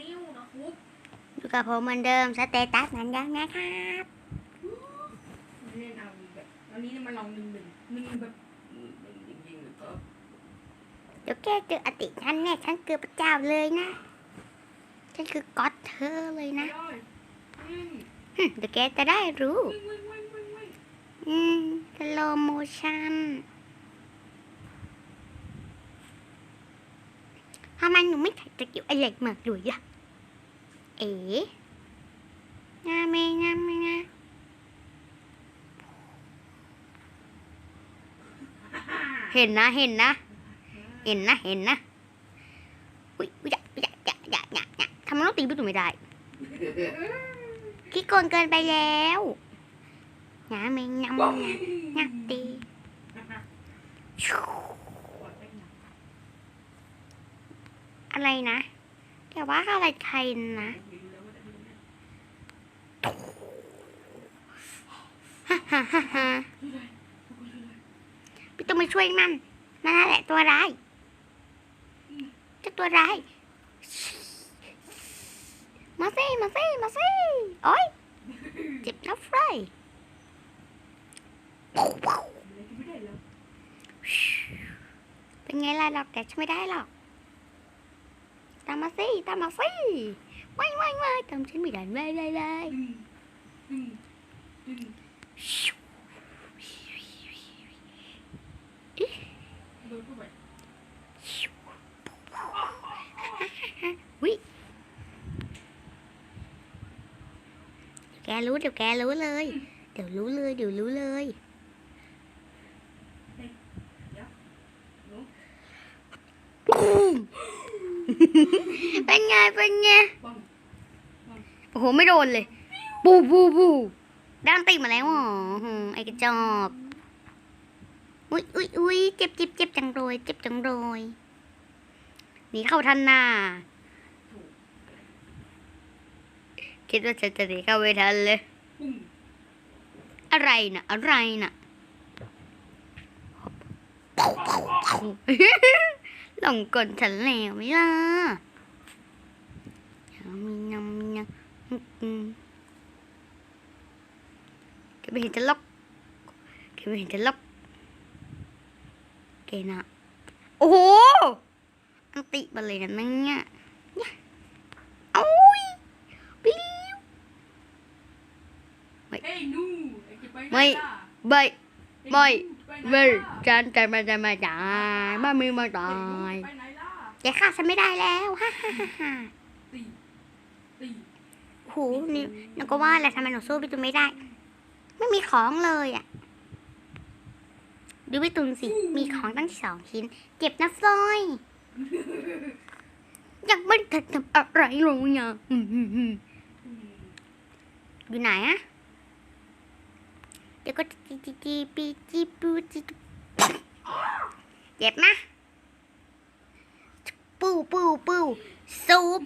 นิ้วนะครับอยู่กับผมเหมือนเดิมสเตตัสนั้นยังนะครับไม่เล่นเอาแบบวันนี้มาลองหนึ่งหนึ่งหนึ่งแบบหนึ่งหนึ่งจริงๆนะครับเดี๋ยวแกเจออติฉันเนี่ยฉันคือพระเจ้าเลยนะ ฉันคือก๊อตเธอเลยนะได้วิ่งหึเดี๋ยวแกจะได้รู้วิ่งวิ่งวิ่งวิ่งวิ่งอืมสโลโมชั่น ทำไมหนูไม่ใส่ตะกิ้วอเหล็กเมือกหลุยล่ะ เอ๋งามไหมงามไหมงาเห็นนะเห็นนะ เห็นนะเห็นนะอุ้ยอุ๊ยอย่าอย่าอย่าอย่าอย่าอย่าทำไมต้องตีประตูไม่ได้ขี้โกงเกินไปแล้วงามไหมงามไหมงามงาตี อะไรนะแต่ว่าอะไรใครนะฮ่าฮ่าฮ่าฮ่าพี่ต้องมาช่วยมันมันนั่นแหละตัวร้ายเจ้าตัวร้ายมาสิมาสิมาสิโอ๊ยเจ็บนะไฟเป็นไงล่ะหรอกแต่ฉันไม่ได้หรอก ตามมาสิตามมาสิไม่ไม่ไม่ตามฉันไม่ได้ไม่ได้เลย ดึงดึงดึงโดนเข้าไป วิแกรู้เดี๋ยวแกรู้เลย เดี๋ยวรู้เลยเดี๋ยวรู้เลย เป็นไงเป็นไง ปัง โอ้โหไม่โดนเลย ปูปูปูด้านติมาแล้วอ๋อไอ้กระจอกอุ้ยอุ้ยอุ้ยเจ็บเจ็บเจ็บจังเลยเจ็บจังเลยหนีเข้าทันหน้าคิดว่าจะจะหนีเข้าไม่ทันเลย อะไรนะอะไรนะหลงกลฉันแล้วไหมล่ะยังมียังมี ยังอืมแกไม่เห็นจะล็อกแกไม่เห็นจะล็อกแกน่ะโอ้โห อันติมาเลยนะเนี่ยเนี่ยโอ้ยปิ้วเฮ้ยนูไอ้จะไปไหนไม่ล่ะใบไม่ไปไหนเว้ยล่ะฉันจะมาจะมาจ่ายมามือมาตายไปไหนล่ะแกฆ่าฉันไม่ได้แล้วฮ่าฮ่าฮ่าฮ่าตีตีโหนี่นึกว่าแหละทำไมหนูสู้พี่ตุนไม่ได้ ไม่มีของเลยอะ ดูพี่ตุนสิ มีของตั้งสองชิ้นเจ็บนะฟลอยยังไม่ทันทำอะไรเลยอะอยู่ไหนอะเดี๋ยวก็จีจีจีปีจีปูจีเจ็บนะปูปูปูซุป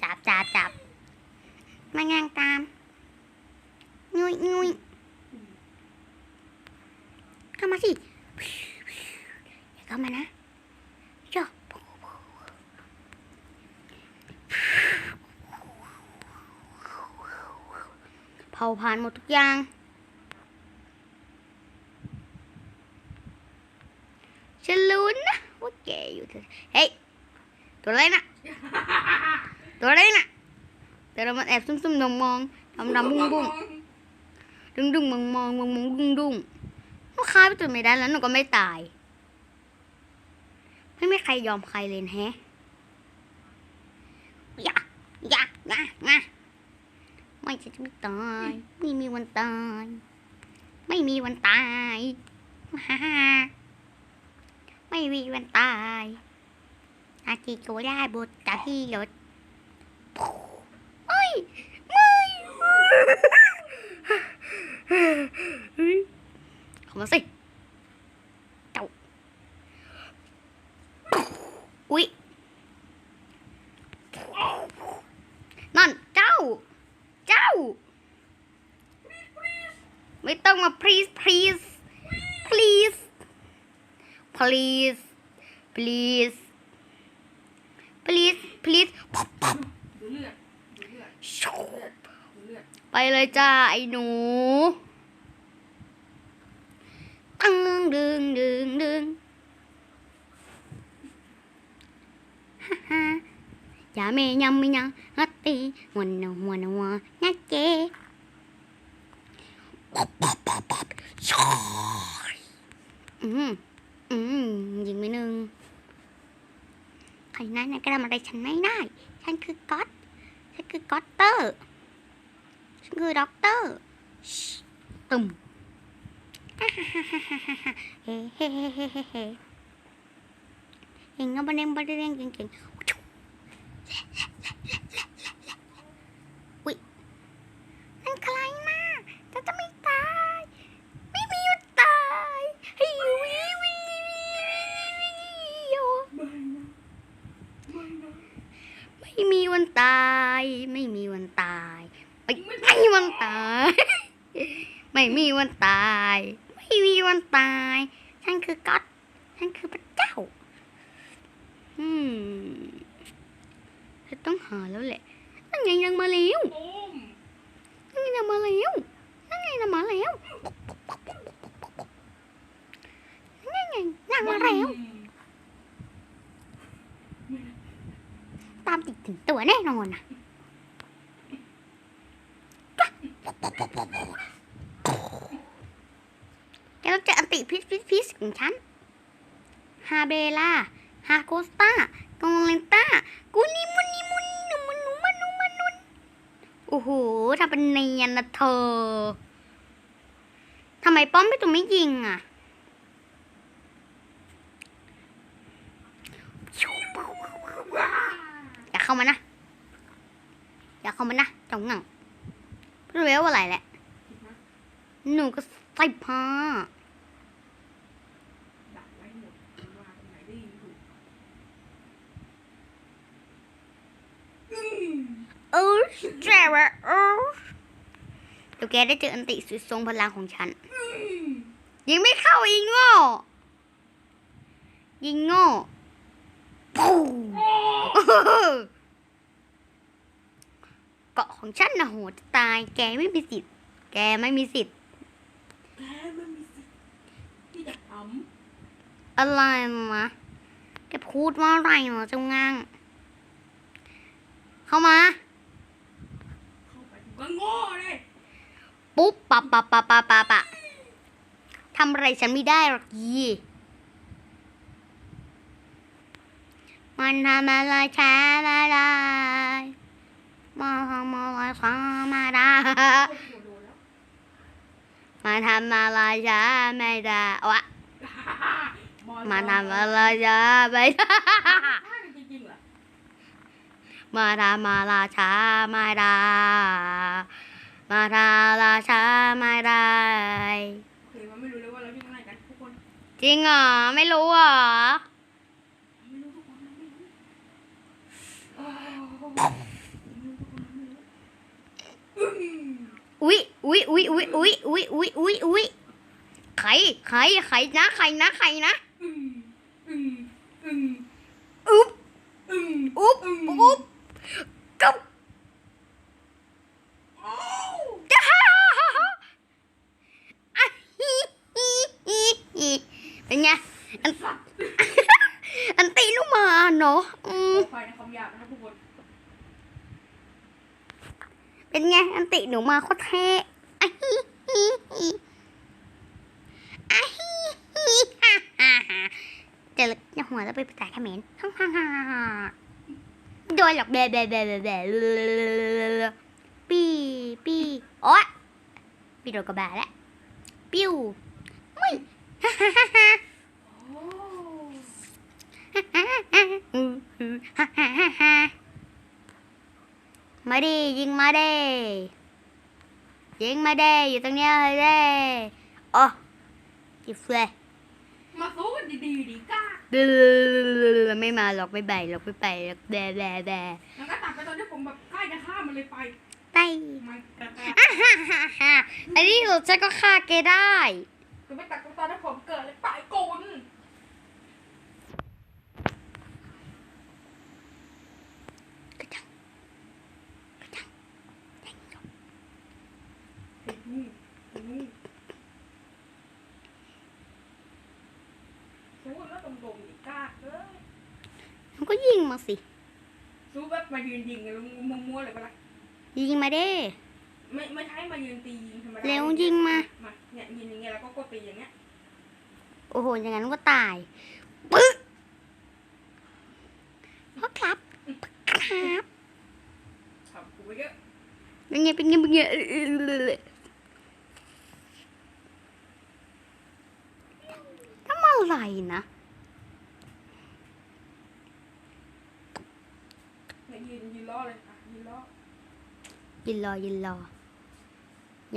จับจับจับ มางางตามนุยนุยเข้ามาสิอย่าเข้ามานะจ้าเผาผ่านหมดทุกอย่างฉันรู้นะว่าแกอยู่ที่เฮ้ยตัวอะไรนะตัวอะไรนะ แต่เรามันแอบซุ่มๆมองมองดำดำบุ้งบุ้งดึงดึงมองมองมองมองดุ้งดุ้งลูกค้าไปจุดไม่ได้แล้วหนูก็ไม่ตาย ไม่มีใครยอมใครเลยแฮะอย่าอย่าอย่าอย่าไม่จะไม่ตาย ไม่มีวันตาย ไม่มีวันตายฮ่าไม่มีวันตายอาทิตย์ก็ได้บทจากที่รถ มาสิเจ้าอุ๊ยนั่นเจ้า เจ้า ไม่ต้องมา please please please please please please please ไปเลยจ้า ไอ้หนู ตึงดึงดึงดึงฮ่าฮ่าอย่าเมยังไม่ยังฮัตตีวันนวันวะนักเกอืมอืมยิงไปหนึ่งใครนั้นก็ทำอะไรฉันไม่ได้ ฉันคือก๊อตฉันคือก๊อตเตอร์ฉันคือด็อกเตอร์ตุ่ม เฮ้เฮ้เฮ้เฮ้เฮ้เฮ้เก่งบันเด้งบันเด้งเก่งเก่งอุ้ยมันใครมาจะจะไม่ตาย ไม่มีวันตายให้วิวิวิวิโอไม่นะไม่นะไม่มีวันตายไม่มีวันตายไม่ไม่มีวันตาย ไม่มีวันตาย ไม่มี วันตาย ฉันคือก๊อตฉันคือพระเจ้า อืมต้องหาแล้วแหละ นั่นไงนางมาแล้วนั่นไงนางมาแล้วนั่นไงนางมาแล้วนั่นไงนางมาแล้ว ตามติดถึงตัวแน่นอนนะ แกต้องเจออันติพิษพิษพิษของฉัน ฮาเบล่า ฮาโกสตากองเลนต้า กูนิมุนนิมุนนุมันนุมันนุมันนุนโอ้โหทำเป็นเนียนนะเธอทำไมป้อมไม่ตัวไม่ยิงอะอย่าเข้ามานะ อย่าเข้ามานะจงหงังรู้แล้วว่าอะไรแหละหนูก็ ใส่ผ้าดักไว้หมดว่าตรงไหนได้ยินถูกอืมเออแจ๋วเออเดี๋ยวแกได้เจออันติสุดทรงพลังของฉัน ยิงไม่เข้าอีโง่ยิงโง่ปูเกาะของฉันนะโหดจะตาย แกไม่มีสิทธิ์ แกไม่มีสิทธิ์ แกไม่มีสิทธิ์ที่จะท อะไรนะแกพูดว่าอะไรเหรอเจ้างังเข้ามาำเข้าไปกูก็โง่เลยปุ๊บปะปะปะปะปะปะทำอะไรฉันไม่ได้หรอกยี่มันทำอะไรช้าไม่ได้มันทำอะไรช้าไม่ได้โอ้โหโดนแล้วมันทำอะไรช้าไม่ได้วะบอล มันทำอะไรช้าไม่ได้ใช่จริงๆเหรอมาทำอะไรช้าไม่ได้ มาทำอะไรช้าไม่ได้โอเคมันไม่รู้เลยว่าเราวิ่งอะไรกันทุกคนจริงเหรอไม่รู้เหรอไม่รู้ทุกคนไม่รู้โอ้ไม่รู้ทุกคนไม่รู้อืมอุ๊ยอุ๊ยอุ๊ยอุ๊ยอุ๊ยอุ๊ยอุ๊ยอุ๊ยอุ๊ยใครใครใครนะใครนะใครนะ อืมอืมอืม อุ๊บ อืม อุ๊บอุ๊บกุ๊บ โอ้ จ้าฮ่าฮ่าฮ่าอะฮิฮิฮิฮิเป็นไงอัน สัตว์ อันตีลูกหมา เนาะอืมไฟในคำหยาบนะครับทุกคนเป็นไงอันติหนูมาโคตรเท่อะฮิฮิฮิอะฮิฮิฮ่าฮ่าฮ่าเจอแล้วหัวแล้วไปภาษาเขมรฮ่าฮ่าฮ่าโดยหรอกแบะแบะแบะแบะแบะปีปีโอ๊ยปีโดนกระบาแล้วปิ้วมุ้ยฮ่าฮ่าฮ่าฮ่า โอ้ ฮ่าฮ่าฮ่าฮ่า มาดิยิงมาดิยิงมาดิอยู่ตรงเนี้ยเลยดิโอ้จิฟเลยมาสู้กันดีๆดีก้าไม่มาหรอกไม่ใบหรอกไม่ไปหรอกแบแบแบแล้วก็ตัดไปตอนที่ผมแบบใกล้จะฆ่ามันเลยไปไปมันกระแตกอะฮ่าฮ่าฮ่าอันนี้สุดฉันก็ฆ่าแกได้คือไม่ตัดตอนที่ผมเกิดเลยตายโกน กระจังกระจังแทงจบ ยิง มาสิซูแบบมายืนยิงกันมั่วๆเลยปะล่ะยิงมาเด้ ไม่ไม่ใช่มายืนตียิงธรรมดาเร็วยิงมา มาเนี่ยยิงอย่างเงี้ยแล้วก็กดตีอย่างเงี้ย โอ้โห อย่างนั้นก็ตายปึ๊กพ่อครับครับขับกูไปเยอะเป็นไงเป็นไงเป็นไงเออเออเออเออทำอะไรนะ เนี่ ยยืนยืนล้อเลยอะยืนล้อยินรอยินรอ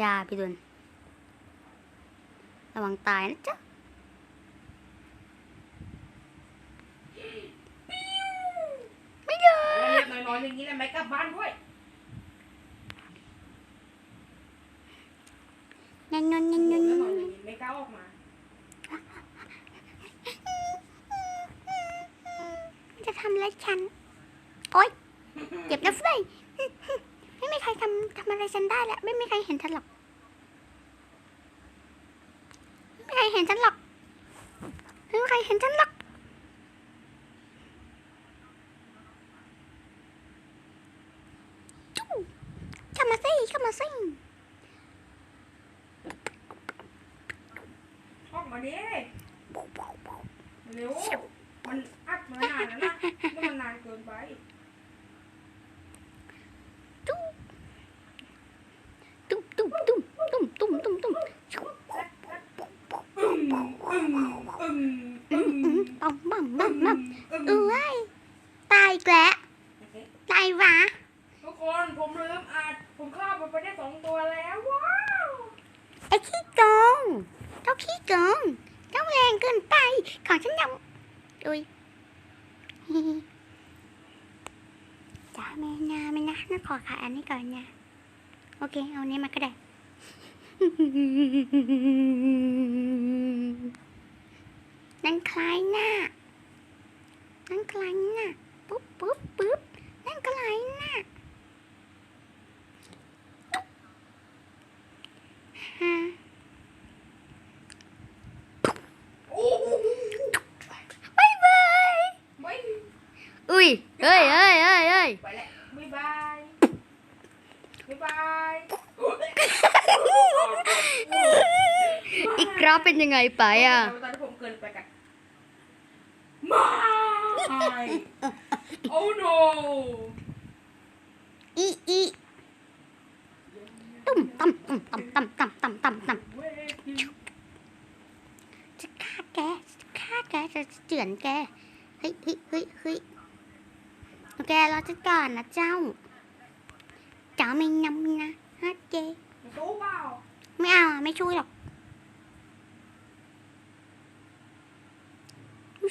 ยาพี่ดุนระวังตายนะจ๊ะไม่เยอะแล้วเรียบน้อยๆอย่างนี้แหละไม่กลับบ้านด้วยยันยันยันยันแล้วยันอนนอย่างนี้ไม่กล้าออกมาจะทำอะไรฉัน โอ๊ย เจ็บนะเฟ้ยไม่มีใครทำทำอะไรฉันได้แล้ว ไม่มีใครเห็นฉันหรอก ไม่มีใครเห็นฉันหรอก ไม่มีใครเห็นฉันหรอก จู้เข้ามาสิเข้ามาสิออกมาดิเร็วมันอัดมานานแล้วนะนี่มันนานเกินไป ไอ้ขี้โกงเจ้าขี้โกงเจ้าแรงเกินไป ขอฉันยังอุ้ยจ้าแม่นาไม่นะน่าขอขายอันนี้ก่อนนะโอเค เอาอันนี้มาก็ได้นั่นคล้ายหน้า นั่นคล้ายหน้าปุ๊บปุ๊บปุ๊บนั่นคล้ายหน้าฮะ โอ้โห บายบาย ไม่ อุ้ย เฮ้ยเฮ้ยเฮ้ยเฮ้ย ไปแล้วบ๊ายบายบ๊ายบาย อีกรอบ เป็นยังไงไปอะตอนที่ผมเกินไปกันไม่โอ้ no อีอีตุ่มต่ำต่ำต่ำต่ำต่ำต่ำต่ำต่ำเว้ยจะฆ่าแกจะฆ่าแกจะเจือนแกเฮ้ยเฮ้ยเฮ้ยเฮ้ยเอาแกเราจะก่อนนะเจ้าเจ้าไม่นำนะฮะเจสู้เปล่าไม่เอาอะไม่ช่วยหรอก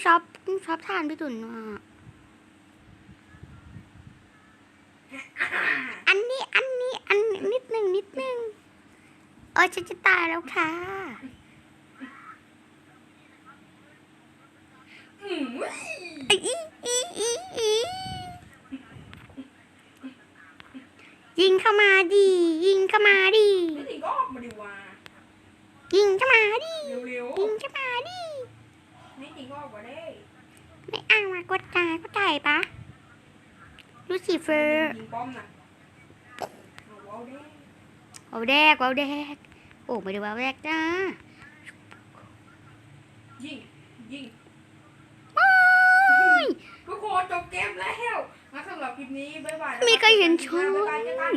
ชอบชอบทานพี่ตุ่นอะอันนี้อันนี้อันนิดหนึ่งนิดหนึ่งเออฉันจะตายแล้วค่ะอืมอีอีอีอีอียิงเข้ามาดิยิงเข้ามาดิไม่ถึงก็ออกมาดีว่ายิงเข้ามาดิเร็วยิงเข้ามาดิๆ ไม่ถึงก็ออกมาได้ ไม่เอามากดตายก็ตายปะลูซิเฟอร์ยิงป้อมน่ะเอาว้าวได้เอาแดกเอาแดกโอ้ไม่ได้ว่าแดกนะยิงยิงโอ้ยทุกคนจบเกมแล้วงั้นสำหรับคลิปนี้ บ๊ายบายมีใครเห็นชบ๊ายนบายเจอกัน